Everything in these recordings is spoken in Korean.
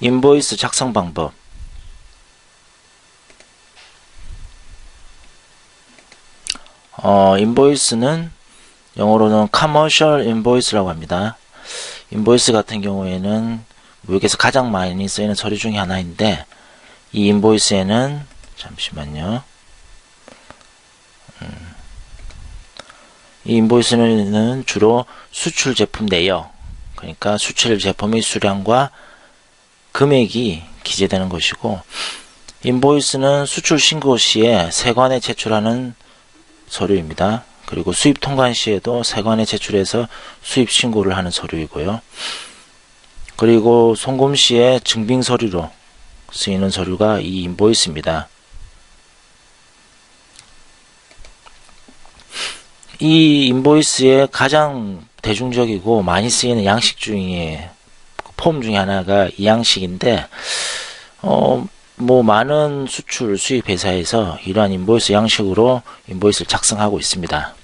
인보이스 작성 방법. 어, 인보이스는 영어로는 commercial invoice라고 합니다. 인보이스 같은 경우에는 무역에서 가장 많이 쓰이는 서류 중에 하나인데 이 인보이스에는 잠시만요. 음, 이 인보이스는 주로 수출 제품 내역 그러니까 수출 제품의 수량과 금액이 기재되는 것이고 인보이스는 수출 신고 시에 세관에 제출하는 서류입니다. 그리고 수입 통관 시에도 세관에 제출해서 수입 신고를 하는 서류이고요. 그리고 송금 시에 증빙 서류로 쓰이는 서류가 이 인보이스입니다. 이 인보이스의 가장 대중적이고 많이 쓰이는 양식 중에 폼 중에 하나가 이 양식인데 어, 뭐 많은 수출 수입 회사에서 이러한 인보이스 양식으로 인보이스를 작성하고 있습니다.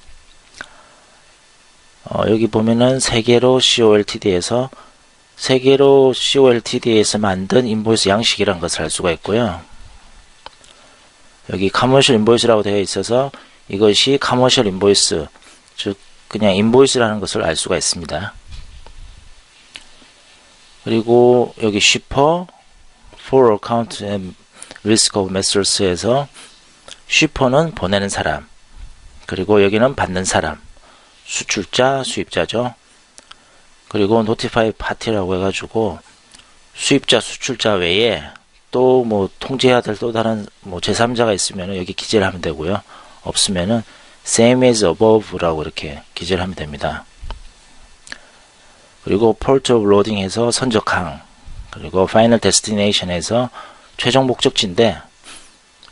어, 여기 보면은 세계로 COLTD에서 세계로 COLTD에서 만든 인보이스 양식이라는 것을 알 수가 있고요. 여기 커머셜 인보이스라고 되어 있어서 이것이 커머셜 인보이스 즉 그냥 인보이스라는 것을 알 수가 있습니다. 그리고 여기 쉬퍼 for account and risk of messers에서 쉬퍼는 보내는 사람 그리고 여기는 받는 사람 수출자 수입자죠. 그리고 notify party라고 해가지고 수입자 수출자 외에 또 뭐 통제해야 될 또 다른 뭐 제3자가 있으면 여기 기재를 하면 되고요. 없으면은 same as above라고 이렇게 기재를 하면 됩니다. 그리고 port of loading에서 선적항 그리고 final destination에서 최종 목적지인데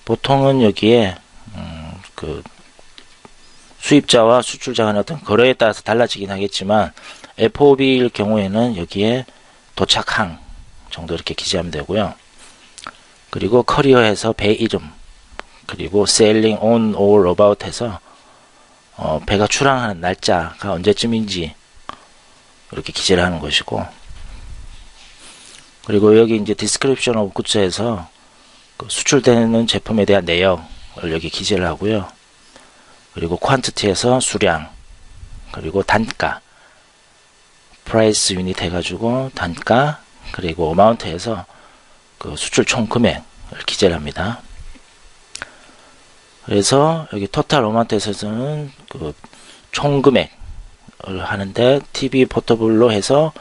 보통은 여기에 음, 그 수입자와 수출자 간의 어떤 거래에 따라서 달라지긴 하겠지만 FOB일 경우에는 여기에 도착항 정도 이렇게 기재하면 되고요. 그리고 커리어에서 배 이름 그리고 sailing on or about 해서 어, 배가 출항하는 날짜가 언제쯤인지 이렇게 기재를 하는 것이고 그리고 여기 이제 description of goods에서 그 수출되는 제품에 대한 내역을 여기 기재를 하고요. 그리고 quantity에서 수량 그리고 단가 price unit 해가지고 단가 그리고 amount에서 그 수출 총 금액을 기재를 합니다. 그래서 여기 total amount에서는 그 총 금액을 하는데 TV 포터블로 해서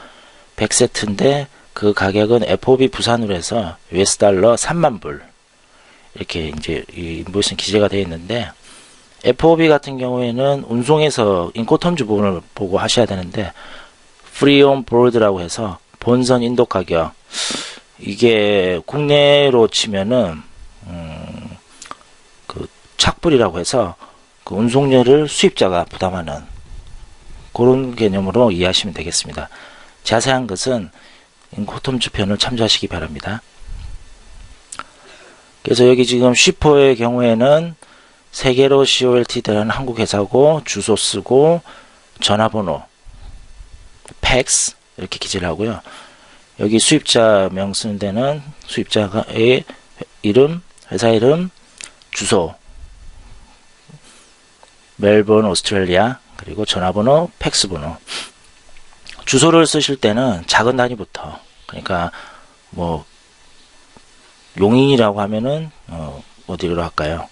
100세트인데 그 가격은 FOB 부산으로 해서 US 달러 3만 불. 이렇게 이제 이 인보이스는 기재가 되어 있는데 FOB 같은 경우에는 운송에서 인코텀즈 부분을 보고 하셔야 되는데 on board라고 해서 본선 인도 가격. 이게 국내로 치면은 음, 그 착불이라고 해서 그 운송료를 수입자가 부담하는 그런 개념으로 이해하시면 되겠습니다. 자세한 것은 인코텀즈 편을 참조하시기 바랍니다. 그래서 여기 지금 쉬퍼의 경우에는 세계로 COLT라는 한국 회사고 주소 쓰고 전화번호 팩스 이렇게 기재를 하고요. 여기 수입자 명 쓰는 데는 수입자의 이름, 회사 이름, 주소, 멜번, 오스트레일리아, 그리고 전화번호, 팩스 번호. 주소를 쓰실 때는 작은 단위부터, 그러니까 뭐 용인이라고 하면은 어, 어디로 할까요?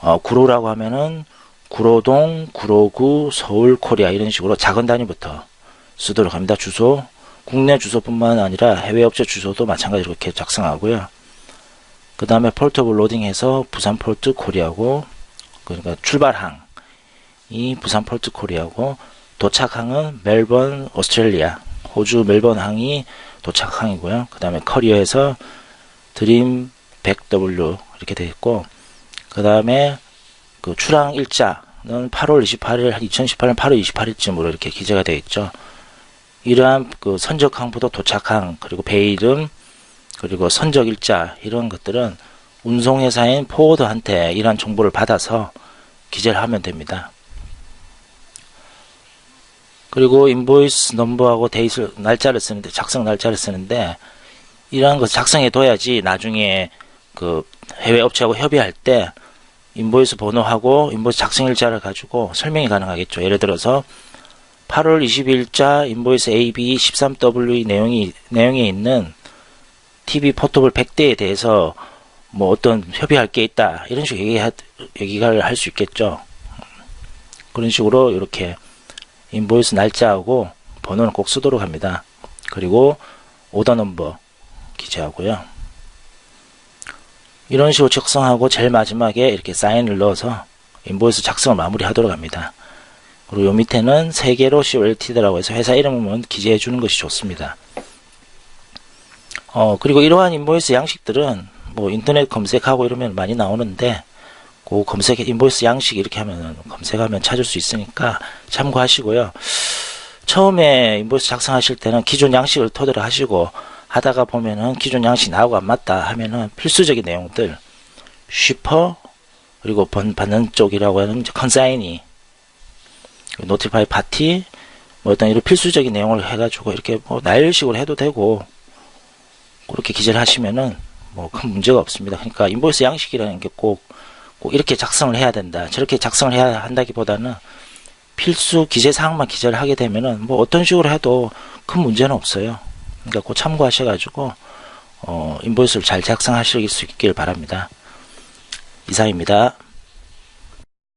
어, 구로라고 하면은 구로동, 구로구, 서울, 코리아 이런 식으로 작은 단위부터 쓰도록 합니다. 주소, 국내 주소뿐만 아니라 해외 업체 주소도 마찬가지로 이렇게 작성하고요. 그 다음에 폴터블 로딩해서 부산 폴트 코리아고 그러니까 출발항 이 부산 폴트 코리아고 도착항은 멜번 오스트레일리아 호주 멜번 항이 도착항이고요. 그 다음에 커리어에서 드림 100W 이렇게 되어 있고 그 다음에 그 출항 일자는 8월 28일 2018년 8월 28일쯤으로 이렇게 기재가 되어 있죠. 이러한 그 선적 항부터 도착항 그리고 배 이름 그리고 선적 일자 이런 것들은 운송회사인 포워드한테 이러한 정보를 받아서 기재를 하면 됩니다. 그리고 인보이스 넘버하고 데이트 날짜를 쓰는데 작성 날짜를 쓰는데 이러한 거 작성해 둬야지 나중에 그 해외 업체하고 협의할 때 인보이스 번호하고 인보이스 작성일자를 가지고 설명이 가능하겠죠. 예를 들어서 8월 20일자 인보이스 AB 13W 내용이 내용에 있는 TV 포터블 100대에 대해서 뭐 어떤 협의할 게 있다 이런 식으로 얘기하, 얘기를 할 수 있겠죠. 그런 식으로 이렇게 인보이스 날짜하고 번호는 꼭 쓰도록 합니다. 그리고 오더 넘버 기재하고요. 이런 식으로 작성하고 제일 마지막에 이렇게 사인을 넣어서 인보이스 작성을 마무리하도록 합니다. 그리고 요 밑에는 세 개로 COLTD라고 해서 회사 이름은 기재해 주는 것이 좋습니다. 어, 그리고 이러한 인보이스 양식들은 뭐 인터넷 검색하고 이러면 많이 나오는데 그 검색 인보이스 양식 이렇게 하면 검색하면 찾을 수 있으니까 참고하시고요. 처음에 인보이스 작성하실 때는 기존 양식을 토대로 하시고 하다가 보면은 기존 양식 나하고 안 맞다 하면은 필수적인 내용들 쉬퍼 그리고 번 받는 쪽이라고 하는 컨사인이 노티파이 파티 뭐 어떤 이런 필수적인 내용을 해가지고 이렇게 뭐 나열식으로 해도 되고 그렇게 기재를 하시면은 뭐 큰 문제가 없습니다. 그러니까 인보이스 양식이라는 게 꼭 꼭 이렇게 작성을 해야 된다. 저렇게 작성을 해야 한다기보다는 필수 기재 사항만 기재를 하게 되면은 뭐 어떤 식으로 해도 큰 문제는 없어요. 그러니까 꼭 참고하셔가지고 어 인보이스를 잘 작성하실 수 있길 바랍니다. 이상입니다.